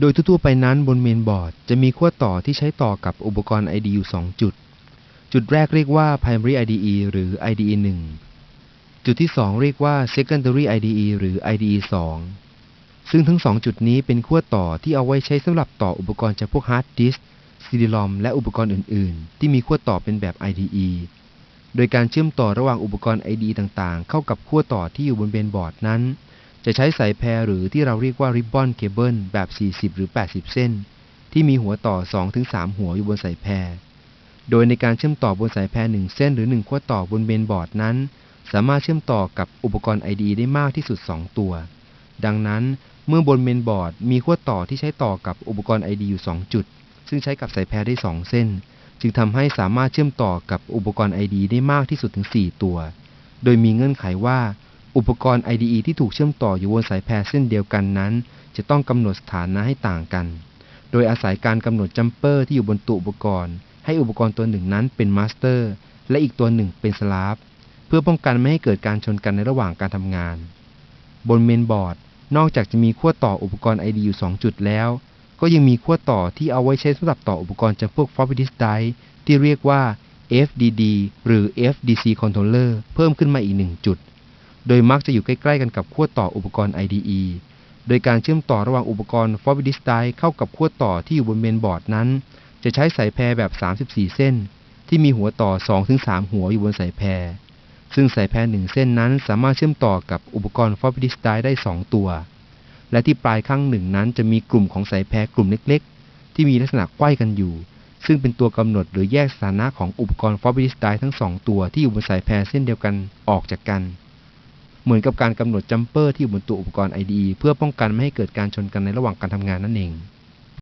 โดยทั่วๆไปนั้นบนเมนบอร์ด จะมีขั้วต่อที่ใช้ต่อกับอุปกรณ์ IDE อยู่ 2 จุด จุดแรกเรียกว่า primary IDE หรือ IDE 1 จุดที่ 2 เรียกว่า secondary IDE หรือ IDE 2 ซึ่งทั้ง 2 จุดนี้เป็นขั้วต่อที่เอาไว้ใช้สำหรับต่ออุปกรณ์จากพวกฮาร์ดดิสก์ CD-ROM และอุปกรณ์อื่น ๆ ที่มีขั้วต่อเป็นแบบ IDE โดยการเชื่อมต่อระหว่างอุปกรณ์ IDE ต่าง ๆ เข้ากับขั้วต่อที่อยู่บนเมนบอร์ดนั้น จะใช้สายแพรหรือที่เราเรียกว่า ribbon cable แบบ 40 หรือ 80 เส้น ที่มีหัวต่อ 2-3 หัวอยู่บนสายแพร โดยในการเชื่อมต่อบนสายแพร 1 เส้นหรือ 1 ขั้วต่อบนเมนบอร์ดนั้น สามารถเชื่อมต่อกับอุปกรณ์ IDE ได้มากที่สุด 2 ตัว ดังนั้นเมื่อบนเมนบอร์ดมีขั้วต่อที่ใช้ต่อกับอุปกรณ์ IDE อยู่ 2 จุด ซึ่งใช้กับสายแพรได้ 2 เส้น จึงทำให้สามารถเชื่อมต่อกับอุปกรณ์ IDE ได้มากที่สุดถึง 4 ตัว โดยมีเงื่อนไขว่า อุปกรณ์ IDE ที่ถูกเชื่อมต่ออยู่บนสายแพรเส้นเดียวกันนั้น จะต้องกำหนดสถานะให้ต่างกัน โดยอาศัยการกำหนดจัมเปอร์ที่อยู่บนตัวอุปกรณ์ ให้อุปกรณ์ตัวหนึ่งนั้นเป็นมาสเตอร์และอีกตัวหนึ่งเป็นสลาฟเพื่อป้องกันไม่ให้เกิดการชนกันในระหว่างการทำงาน บนเมนบอร์ด นอกจากจะมีขั้วต่ออุปกรณ์ IDE อยู่ 2 จุดแล้ว ก็ยังมีขั้วต่อที่เอาไว้ใช้สำหรับต่ออุปกรณ์จากพวก floppy disk drive ที่เรียกว่า FDD หรือ FDC controller เพิ่มขึ้นมาอีก 1 จุด โดยมักจะอยู่ใกล้ๆกันกับขั้วต่ออุปกรณ์ IDE โดยการเชื่อมต่อระหว่างอุปกรณ์ floppy disk drive เข้ากับขั้วต่อที่อยู่บนเมนบอร์ดนั้น จะใช้สายแพรแบบ 34 เส้น ที่มีหัวต่อ 2-3 หัวอยู่บนสายแพร ซึ่งสายแพรหนึ่งเส้นนั้นสามารถเชื่อมต่อกับอุปกรณ์ floppy disk drive ได้ 2 ตัว และที่ปลายข้างหนึ่งนั้นจะมีกลุ่มของสายแพรกลุ่มเล็กๆ ที่มีลักษณะไขว้กันอยู่ ซึ่งเป็นตัวกำหนดหรือแยกสถานะของอุปกรณ์ floppy disk drive ทั้ง 2 ตัวที่อยู่บนสายแพรเส้นเดียวกันออกจากกัน เหมือนกับการกำหนดจัมเปอร์ที่อยู่บนตัวอุปกรณ์ IDE เพื่อป้องกันไม่ให้เกิดการชนกันในระหว่างการทำงานนั่นเอง